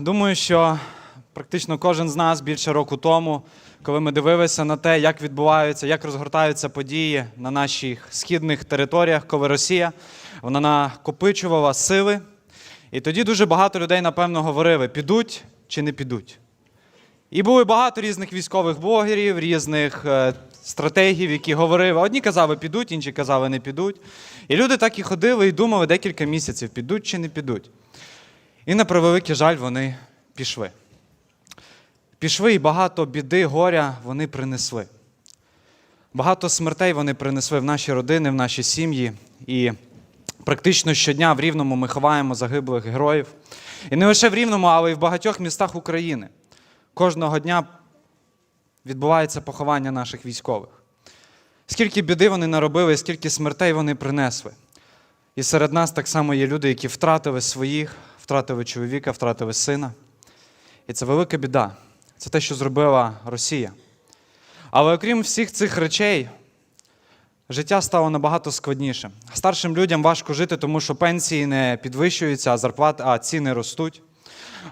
Думаю, що практично кожен з нас більше року тому, коли ми дивилися на те, як відбуваються, як розгортаються події на наших східних територіях, коли Росія вона накопичувала сили. І тоді дуже багато людей, напевно, говорили, підуть чи не підуть. І було багато різних військових блогерів, різних е, стратегів, які говорили. Одні казали, підуть, інші казали, не підуть. І люди так і ходили і думали декілька місяців, підуть чи не підуть. І на превеликий жаль, вони пішли. Пішли і багато біди, горя вони принесли. Багато смертей вони принесли в наші родини, в наші сім'ї. І практично щодня в Рівному ми ховаємо загиблих героїв. І не лише в Рівному, але й в багатьох містах України. Кожного дня відбувається поховання наших військових. Скільки біди вони наробили, скільки смертей вони принесли. І серед нас так само є люди, які втратили своїх, втратили чоловіка, втратили сина. І це велика біда. Це те, що зробила Росія. Але окрім всіх цих речей, життя стало набагато складніше. Старшим людям важко жити, тому що пенсії не підвищуються, а зарплати, а ціни ростуть.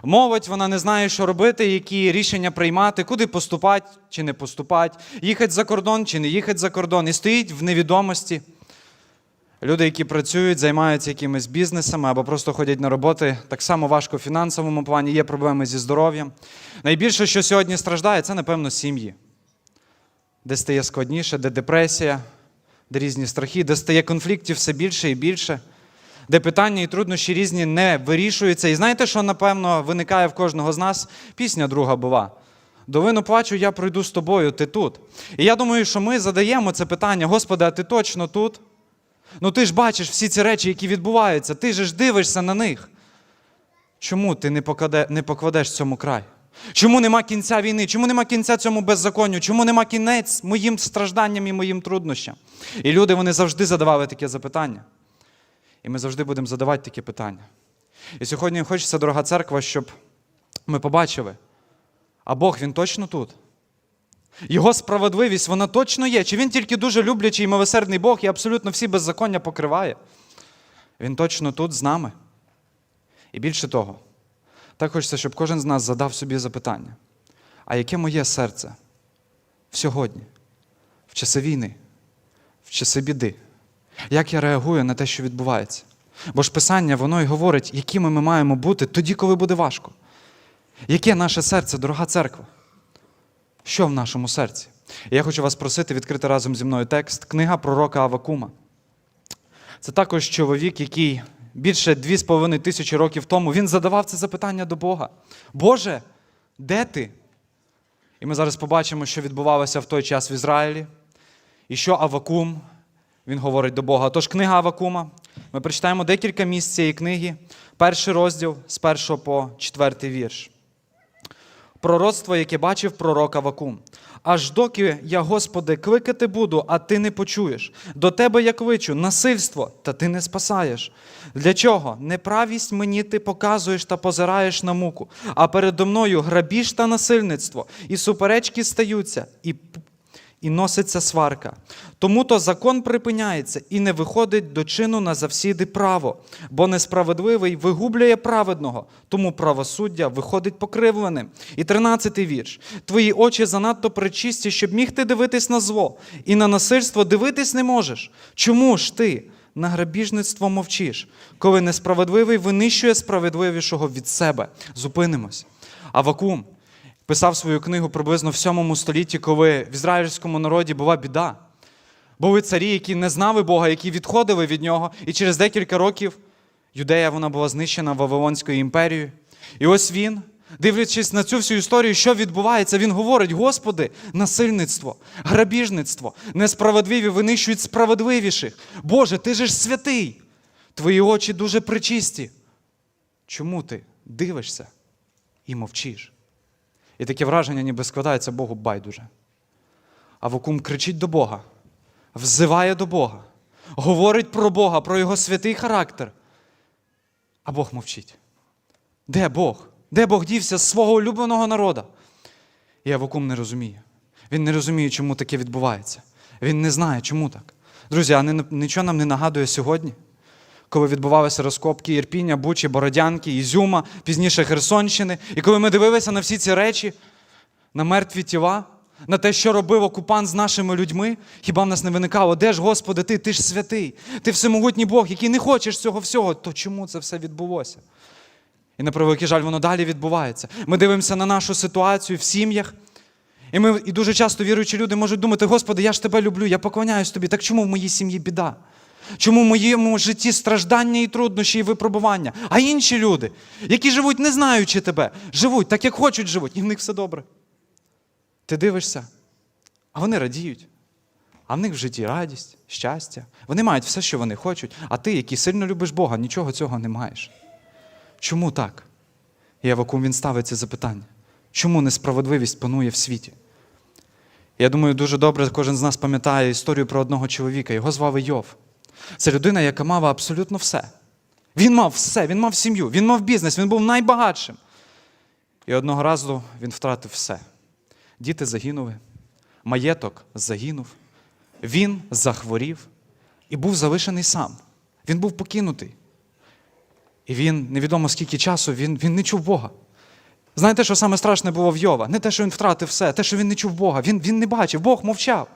Молодь, вона не знає, що робити, які рішення приймати, куди поступати чи не поступати, їхати за кордон чи не їхати за кордон, і стоїть в невідомості. Люди, які працюють, займаються якимись бізнесами або просто ходять на роботи, так само важко в фінансовому плані, є проблеми зі здоров'ям. Найбільше, що сьогодні страждає, це, напевно, сім'ї, де стає складніше, де депресія, де різні страхи, де стає конфліктів все більше і більше, де питання і труднощі різні не вирішуються. І знаєте, що, напевно, виникає в кожного з нас? Пісня друга була. Долину плачу, я пройду з тобою, ти тут. І я думаю, що ми задаємо це питання: Господи, а ти точно тут? Ну ти ж бачиш всі ці речі, які відбуваються, ти ж дивишся на них. Чому ти не, покладе, не покладеш цьому край? Чому нема кінця війни? Чому нема кінця цьому беззаконню? Чому нема кінець моїм стражданням і моїм труднощам? І люди вони завжди задавали таке запитання. І ми завжди будемо задавати такі питання. І сьогодні хочеться, дорога церква, щоб ми побачили, а Бог він точно тут. Його справедливість, вона точно є. Чи він тільки дуже люблячий і милосердний Бог і абсолютно всі беззаконня покриває? Він точно тут з нами. І більше того, так хочеться, щоб кожен з нас задав собі запитання: а яке моє серце сьогодні, в часи війни, в часи біди? Як я реагую на те, що відбувається? Бо ж Писання, воно і говорить, якими ми маємо бути тоді, коли буде важко. Яке наше серце, дорога церква? Що в нашому серці? І я хочу вас просити відкрити разом зі мною текст, книга пророка Авакума. Це також чоловік, який більше 2,5 тисячі років тому він задавав це запитання до Бога. Боже, де ти? І ми зараз побачимо, що відбувалося в той час в Ізраїлі, і що Авакум, він говорить до Бога. Тож книга Авакума, ми прочитаємо декілька місць цієї книги, перший розділ з першого по четвертий вірш пророцтво, яке бачив пророк Авакум. Аж доки я, Господи, кликати буду, а ти не почуєш. До тебе я кличу насильство, та ти не спасаєш. Для чого? Неправість мені ти показуєш та позираєш на муку, а передо мною грабіж та насильництво, і суперечки стаються, і і носиться сварка. Тому то закон припиняється і не виходить до чину на завсіди право, бо несправедливий вигублює праведного, тому правосуддя виходить покривленим. І тринадцятий вірш. Твої очі занадто причисті, щоб міг ти дивитись на зло, і на насильство дивитись не можеш. Чому ж ти на грабіжництво мовчиш, коли несправедливий винищує справедливішого від себе? Зупинимось. Авакум писав свою книгу приблизно в 7 столітті, коли в ізраїльському народі була біда. Були царі, які не знали Бога, які відходили від нього, і через декілька років юдея вона була знищена Вавилонською імперією. І ось він, дивлячись на цю всю історію, що відбувається, він говорить: Господи, насильництво, грабіжництво, несправедливі винищують справедливіших. Боже, ти ж святий, твої очі дуже причисті. Чому ти дивишся і мовчиш? І таке враження, ніби складається Богу байдуже. А Вакум кричить до Бога, взиває до Бога, говорить про Бога, про його святий характер. А Бог мовчить. Де Бог? Де Бог дівся з свого улюбленого народа? І Авакум не розуміє. Він не розуміє, чому таке відбувається. Він не знає, чому так. Друзі, а нічого нам не нагадує сьогодні, коли відбувалися розкопки Ірпіння, Бучі, Бородянки, Ізюма, пізніше Херсонщини. І коли ми дивилися на всі ці речі, на мертві тіла, на те, що робив окупант з нашими людьми, хіба в нас не виникало, де ж, Господи, ти, ти ж святий, ти всемогутній Бог, який не хочеш цього всього, то чому це все відбулося? І на превеликий жаль, воно далі відбувається. Ми дивимося на нашу ситуацію в сім'ях. І ми і дуже часто віруючі люди можуть думати, Господи, я ж тебе люблю, я поклоняюсь тобі. Так чому в моїй сім'ї біда? Чому в моєму житті страждання і труднощі і випробування? А інші люди, які живуть, не знаючи тебе, живуть так, як хочуть живуть, і в них все добре. Ти дивишся, а вони радіють. А в них в житті радість, щастя. Вони мають все, що вони хочуть, а ти, який сильно любиш Бога, нічого цього не маєш. Чому так? І Авакум він ставить це запитання. Чому несправедливість панує в світі? Я думаю, дуже добре кожен з нас пам'ятає історію про одного чоловіка. Його звали Йов. Це людина, яка мала абсолютно все. Він мав все, він мав сім'ю, він мав бізнес, він був найбагатшим. І одного разу він втратив все. Діти загинули, маєток загинув, він захворів і був залишений сам. Він був покинутий. І він невідомо скільки часу він, він не чув Бога. Знаєте, що саме страшне було в Йова? Не те, що він втратив все, те, що він не чув Бога. Він, він не бачив, Бог мовчав.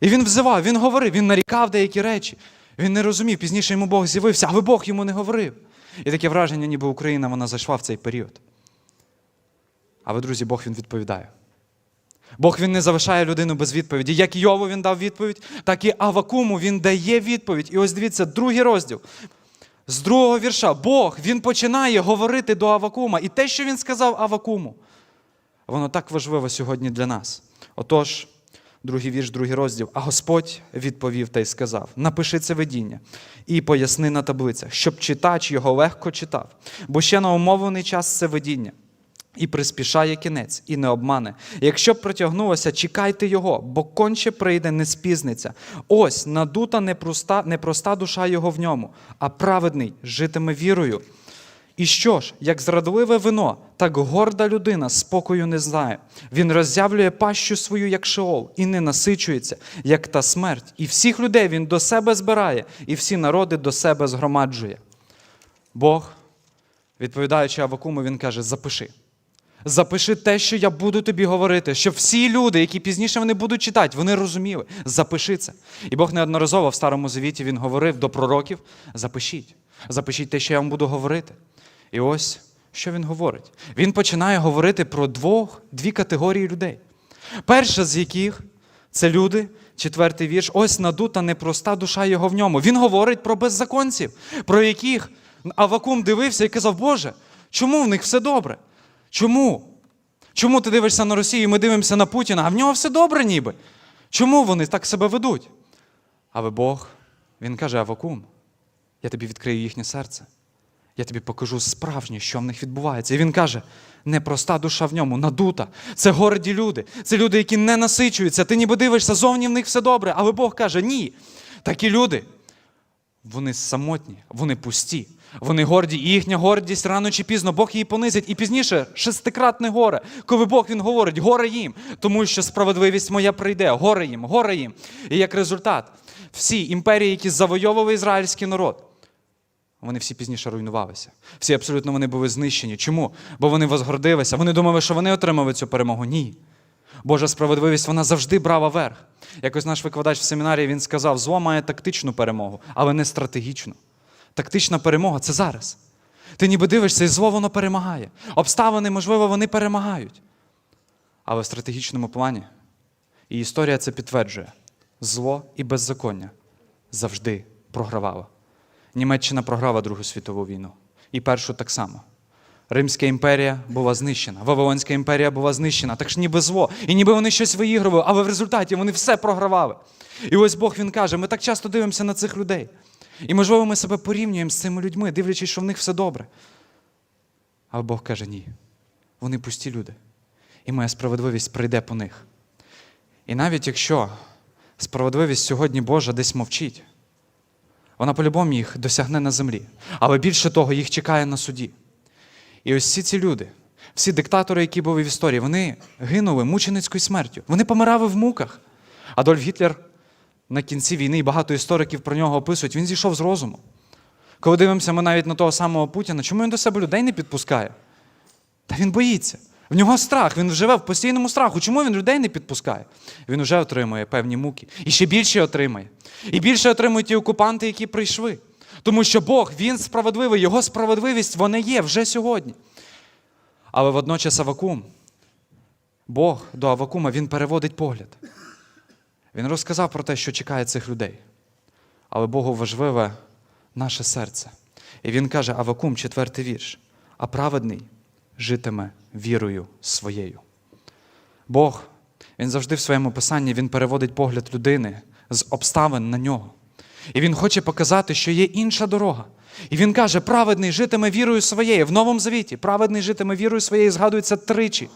І він взивав, він говорив, він нарікав деякі речі. Він не розумів, пізніше йому Бог з'явився, але Бог йому не говорив. І таке враження, ніби Україна вона зайшла в цей період. Але, друзі, Бог він відповідає. Бог він не залишає людину без відповіді. Як Йову він дав відповідь, так і Авакуму він дає відповідь. І ось дивіться, другий розділ. З другого вірша Бог він починає говорити до Авакума. І те, що він сказав Авакуму, воно так важливо сьогодні для нас. Отож, другий вірш, другий розділ. А Господь відповів та й сказав: напиши це видіння і поясни на таблицях, щоб читач його легко читав, бо ще на умовлений час це видіння. І приспішає кінець, і не обмане. Якщо б протягнулося, чекайте його, бо конче прийде, не спізниться. Ось надута непроста, непроста душа його в ньому, а праведний житиме вірою. І що ж, як зрадливе вино, так горда людина спокою не знає. Він роззявлює пащу свою, як шеол, і не насичується, як та смерть. І всіх людей він до себе збирає, і всі народи до себе згромаджує. Бог, відповідаючи Авакуму, він каже: запиши. Запиши те, що я буду тобі говорити, щоб всі люди, які пізніше вони будуть читати, вони розуміли. Запиши це. І Бог неодноразово в Старому Завіті він говорив до пророків: запишіть, запишіть те, що я вам буду говорити. І ось що він говорить. Він починає говорити про двох, дві категорії людей. Перша з яких це люди, четвертий вірш, ось надута непроста душа його в ньому. Він говорить про беззаконців, про яких Авакум дивився і казав, Боже, чому в них все добре? Чому? Чому ти дивишся на Росію, і ми дивимося на Путіна, а в нього все добре ніби? Чому вони так себе ведуть? Але Бог, Він каже, Авакум, я тобі відкрию їхнє серце. Я тобі покажу справжнє, що в них відбувається. І він каже: непроста душа в ньому, надута. Це горді люди, це люди, які не насичуються. Ти ніби дивишся, зовні в них все добре. Але Бог каже, ні. Такі люди, вони самотні, вони пусті, вони горді, і їхня гордість рано чи пізно Бог її понизить. І пізніше шестикратне горе, коли Бог він говорить, горе їм, тому що справедливість моя прийде, горе їм, горе їм. І як результат, всі імперії, які завойовували ізраїльський народ, вони всі пізніше руйнувалися. Всі абсолютно вони були знищені. Чому? Бо вони возгордилися. Вони думали, що вони отримали цю перемогу. Ні. Божа справедливість вона завжди брала верх. Якось наш викладач в семінарії він сказав: зло має тактичну перемогу, але не стратегічну. Тактична перемога це зараз. Ти ніби дивишся, і зло воно перемагає. Обставини, можливо, вони перемагають. Але в стратегічному плані, і історія це підтверджує: зло і беззаконня завжди програвало. Німеччина програла Другу світову війну. І першу так само. Римська імперія була знищена, Вавилонська імперія була знищена, так ж ніби зло. І ніби вони щось виігрували, але в результаті вони все програвали. І ось Бог він каже: ми так часто дивимося на цих людей. І, можливо, ми себе порівнюємо з цими людьми, дивлячись, що в них все добре. Але Бог каже, ні. Вони пусті люди. І моя справедливість прийде по них. І навіть якщо справедливість сьогодні Божа десь мовчить, вона по-любому їх досягне на землі. Але більше того, їх чекає на суді. І ось всі ці люди, всі диктатори, які були в історії, вони гинули мученицькою смертю. Вони помирали в муках. Адольф Гітлер на кінці війни, і багато істориків про нього описують, він зійшов з розуму. Коли дивимося ми навіть на того самого Путіна, чому він до себе людей не підпускає? Та він боїться. В нього страх, він живе в постійному страху. Чому він людей не підпускає? Він вже отримує певні муки. І ще більше отримає. І більше отримують ті окупанти, які прийшли. Тому що Бог, Він справедливий, Його справедливість вона є вже сьогодні. Але водночас Авакум, Бог до Авакума, він переводить погляд. Він розказав про те, що чекає цих людей. Але Богу важливе наше серце. І він каже, Авакум, четвертий вірш, а праведний житиме вірою своєю. Бог, він завжди в своєму писанні він переводить погляд людини з обставин на нього. І він хоче показати, що є інша дорога. І він каже, праведний житиме вірою своєю. В Новому Завіті праведний житиме вірою своєю згадується тричі.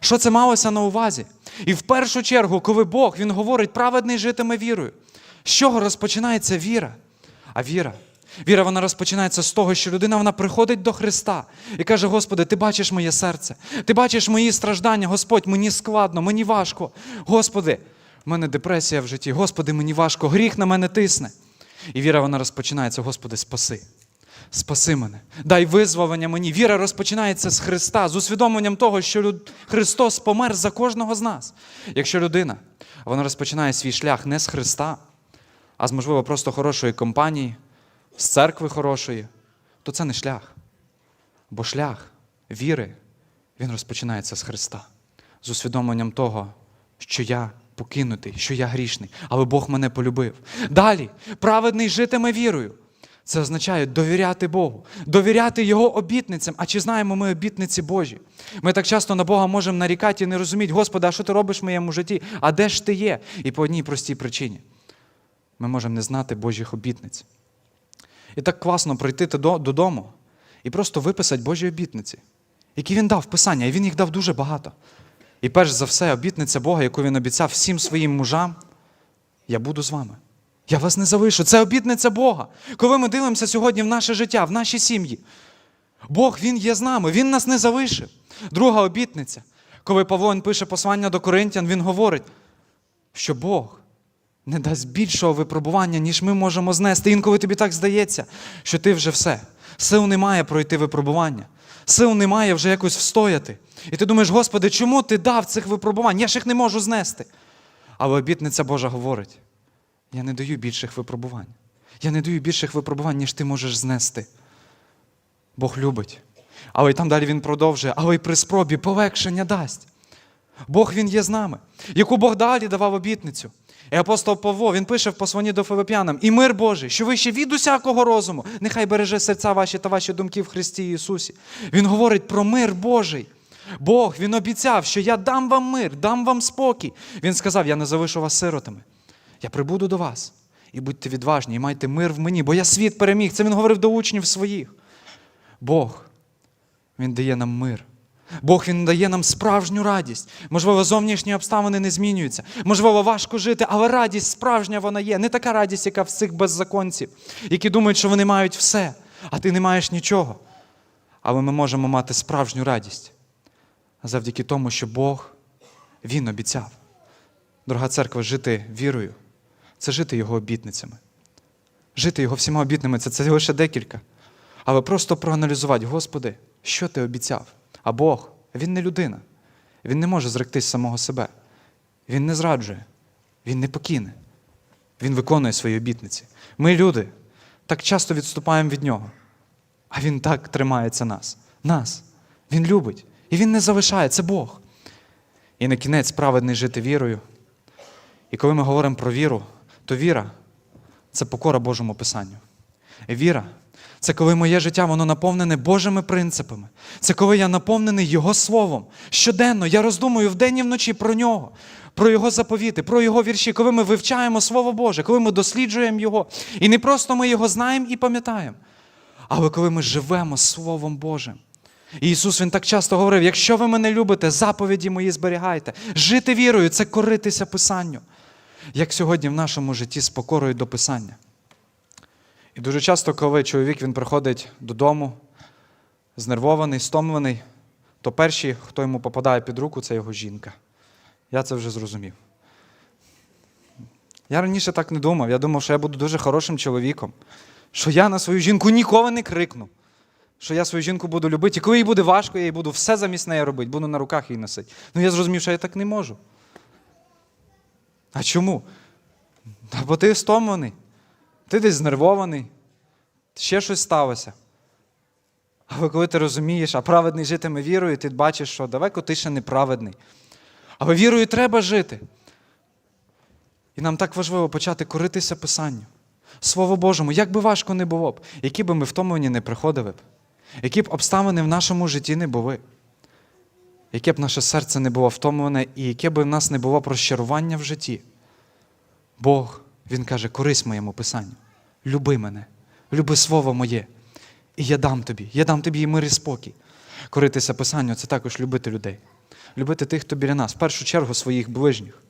Що це малося на увазі? І в першу чергу, коли Бог він говорить, праведний житиме вірою. З чого розпочинається віра? А віра. Віра вона розпочинається з того, що людина вона приходить до Христа і каже: Господи, ти бачиш моє серце, ти бачиш мої страждання, Господь, мені складно, мені важко. Господи, в мене депресія в житті, Господи, мені важко, гріх на мене тисне. І віра вона розпочинається, Господи, спаси. Спаси мене, дай визволення мені. Віра розпочинається з Христа, з усвідомленням того, що люд- Христос помер за кожного з нас. Якщо людина вона розпочинає свій шлях не з Христа, а з, можливо, просто хорошої компанії, з церкви хорошої, то це не шлях. Бо шлях віри, він розпочинається з Христа, з усвідомленням того, що я покинутий, що я грішний, але Бог мене полюбив. Далі, праведний житиме вірою. Це означає довіряти Богу, довіряти Його обітницям. А чи знаємо ми обітниці Божі? Ми так часто на Бога можемо нарікати і не розуміти, Господи, а що ти робиш в моєму житті? А де ж ти є? І по одній простій причині. Ми можемо не знати Божих обітниць. І так класно прийти додому і просто виписати Божі обітниці, які він дав Писання, і він їх дав дуже багато. І перш за все, обітниця Бога, яку він обіцяв всім своїм мужам, я буду з вами. Я вас не залишу. Це обітниця Бога. Коли ми дивимося сьогодні в наше життя, в наші сім'ї, Бог Він є з нами, Він нас не залишив. Друга обітниця. Коли Павло пише послання до Коринтян, він говорить, що Бог не дасть більшого випробування, ніж ми можемо знести. Інколи тобі так здається, що ти вже все. Сил немає пройти випробування. Сил немає вже якось встояти. І ти думаєш, Господи, чому ти дав цих випробувань? Я ж їх не можу знести. Але обітниця Божа говорить: я не даю більших випробувань. Я не даю більших випробувань, ніж ти можеш знести. Бог любить. Але й там далі він продовжує, але й при спробі полегшення дасть. Бог Він є з нами, яку Бог далі давав обітницю. І апостол Павло, він пише в посланні до Филип'янам, і мир Божий, що вище від усякого розуму, нехай береже серця ваші та ваші думки в Христі Ісусі. Він говорить про мир Божий. Бог Він обіцяв, що я дам вам мир, дам вам спокій. Він сказав: Я не залишу вас сиротами. Я прибуду до вас. І будьте відважні, і майте мир в мені, бо я світ переміг. Це він говорив до учнів своїх. Бог, Він дає нам мир. Бог Він дає нам справжню радість. Можливо, зовнішні обставини не змінюються. Можливо, важко жити, але радість справжня вона є. Не така радість, яка в цих беззаконців, які думають, що вони мають все, а ти не маєш нічого. Але ми можемо мати справжню радість завдяки тому, що Бог Він обіцяв. Дорога церква, жити вірою це жити Його обітницями. Жити Його всіма обітними це, це лише декілька. Але просто проаналізувати, Господи, що ти обіцяв? А Бог, Він не людина. Він не може зректись самого себе. Він не зраджує, Він не покине. Він виконує свої обітниці. Ми, люди, так часто відступаємо від Нього. А Він так тримається нас. Нас. Він любить. І Він не залишає, це Бог. І на кінець праведний жити вірою. І коли ми говоримо про віру, то віра це покора Божому Писанню. Віра це коли моє життя воно наповнене Божими принципами. Це коли я наповнений Його Словом. Щоденно я роздумую вдень і вночі про нього, про Його заповіти, про Його вірші, коли ми вивчаємо Слово Боже, коли ми досліджуємо Його. І не просто ми його знаємо і пам'ятаємо, але коли ми живемо Словом Божим. І Ісус Він так часто говорив: якщо ви мене любите, заповіді мої зберігайте. Жити вірою це коритися Писанню. Як сьогодні в нашому житті з покорою до Писання. І дуже часто, коли чоловік він приходить додому, знервований, стомлений, то перші, хто йому попадає під руку, це його жінка. Я це вже зрозумів. Я раніше так не думав. Я думав, що я буду дуже хорошим чоловіком, що я на свою жінку ніколи не крикну. Що я свою жінку буду любити, і коли їй буде важко, я їй буду все замість неї робити, буду на руках її носити. Ну я зрозумів, що я так не можу. А чому? Та бо ти стомлений, ти десь знервований, ще щось сталося. Але коли ти розумієш, а праведний житиме вірою, ти бачиш, що далеко ти ще неправедний. Але вірою треба жити. І нам так важливо почати коритися Писанню. Слово Божому, як би важко не було б, які би ми втомлені не приходили б, які б обставини в нашому житті не були, яке б наше серце не було втомлене, і яке б в нас не було розчарування в житті. Бог, Він каже, корись моєму Писанню. Люби мене, люби Слово моє. І я дам тобі, я дам тобі і мир і спокій. Коритися Писанню це також любити людей. Любити тих, хто біля нас, в першу чергу своїх ближніх.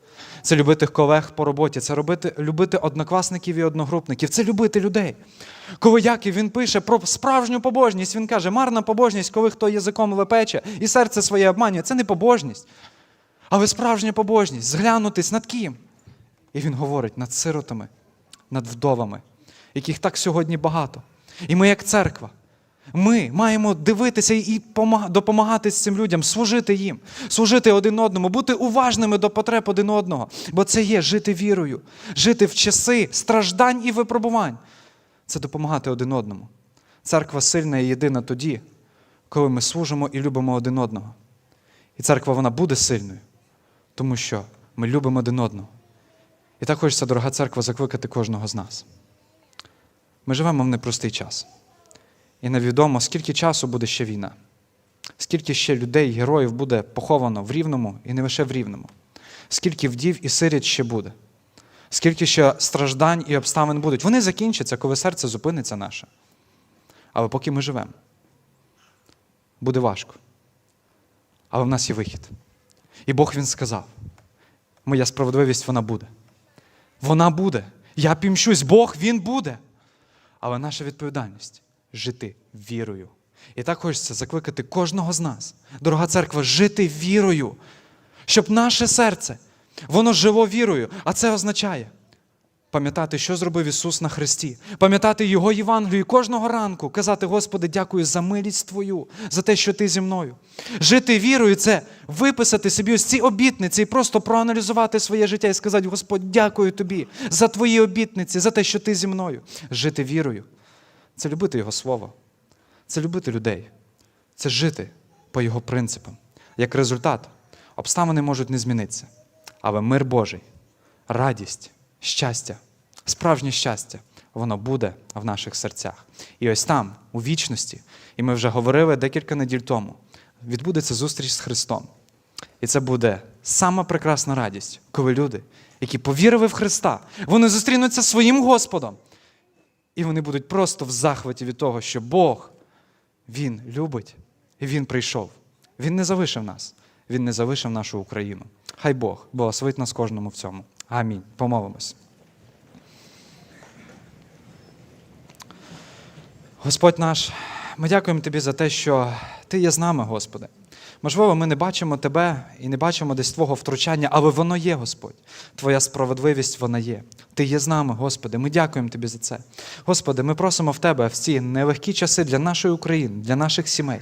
Це любити колег по роботі, це робити, любити однокласників і одногрупників, це любити людей. Коли Яків він пише про справжню побожність, він каже, марна побожність, коли хто язиком лепече і серце своє обманює, це не побожність. Але справжня побожність зглянутись над ким? І він говорить над сиротами, над вдовами, яких так сьогодні багато. І ми, як церква, ми маємо дивитися і допомагати цим людям, служити їм, служити один одному, бути уважними до потреб один одного. Бо це є жити вірою, жити в часи страждань і випробувань. Це допомагати один одному. Церква сильна і єдина тоді, коли ми служимо і любимо один одного. І церква вона буде сильною, тому що ми любимо один одного. І так хочеться, дорога церква, закликати кожного з нас. Ми живемо в непростий час. І невідомо, скільки часу буде ще війна, скільки ще людей, героїв буде поховано в Рівному і не лише в Рівному, скільки вдів і сиріт ще буде, скільки ще страждань і обставин будуть. Вони закінчаться, коли серце зупиниться наше. Але поки ми живемо, буде важко. Але в нас є вихід. І Бог Він сказав: моя справедливість вона буде. Вона буде. Я пімщусь, Бог Він буде. Але наша відповідальність жити вірою. І так хочеться закликати кожного з нас, дорога церква, жити вірою, щоб наше серце, воно жило вірою. А це означає пам'ятати, що зробив Ісус на Христі, пам'ятати Його Євангелію і кожного ранку, казати, Господи, дякую за милість Твою, за те, що Ти зі мною. Жити вірою це виписати собі ось ці обітниці і просто проаналізувати своє життя і сказати, Господь, дякую Тобі за Твої обітниці, за те, що Ти зі мною. Жити вірою це любити Його Слово, це любити людей, це жити по Його принципам. Як результат, обставини можуть не змінитися, але мир Божий, радість, щастя, справжнє щастя, воно буде в наших серцях. І ось там, у вічності, і ми вже говорили декілька неділь тому, відбудеться зустріч з Христом. І це буде сама прекрасна радість, коли люди, які повірили в Христа, вони зустрінуться своїм Господом. І вони будуть просто в захваті від того, що Бог, Він любить, і Він прийшов. Він не залишив нас, Він не залишив нашу Україну. Хай Бог благословить нас кожному в цьому. Амінь. Помолимось. Господь наш, ми дякуємо Тобі за те, що Ти є з нами, Господи. Можливо, ми не бачимо Тебе і не бачимо десь Твого втручання, але воно є, Господь. Твоя справедливість вона є. Ти є з нами, Господи. Ми дякуємо Тобі за це. Господи, ми просимо в Тебе в ці нелегкі часи для нашої України, для наших сімей.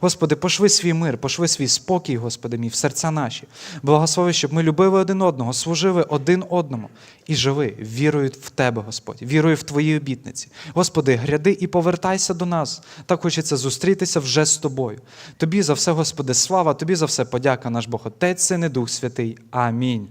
Господи, пошви свій мир, пошви свій спокій, Господи мій, в серця наші. Благослови, щоб ми любили один одного, служили один одному і жили вірою в Тебе, Господь, вірою в Твої обітниці. Господи, гряди і повертайся до нас. Так хочеться зустрітися вже з Тобою. Тобі за все, Господи, слава, Тобі за все подяка, наш Бог Отець, Син і Дух Святий. Амінь.